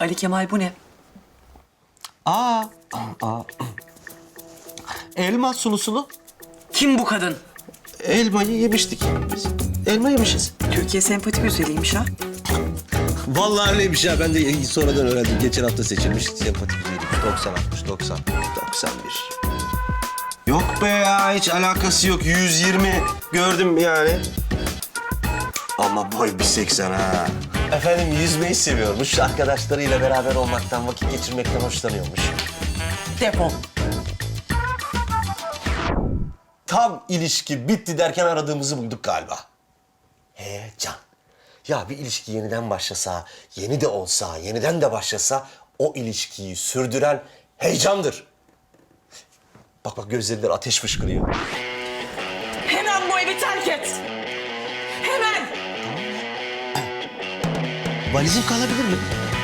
Ali Kemal bu ne? Aa, aa. Elma sulu sulu. Kim bu kadın? Elmayı yemiştik biz. Elma yemişiz. Türkiye sempati güzeliymiş ha. Vallahi öyleymiş ya. Ben de sonradan öğrendim. Geçen hafta seçilmiş. Sempatik biriydi. 90 60, 90, 91. Yok be ya. Hiç alakası yok. 120 gördüm yani. Ama boy 1.80 ha. Efendim yüzmeyi seviyormuş. Arkadaşlarıyla beraber olmaktan, vakit geçirmekten hoşlanıyormuş. Defol. Tam ilişki bitti derken aradığımızı bulduk galiba. He Can. Ya bir ilişki yeniden başlasa, yeni de olsa, yeniden de başlasa o ilişkiyi sürdüren heyecandır. Bak bak gözlerinden ateş fışkırıyor. Hemen bu evi terk et. Valizim kalabilir mi?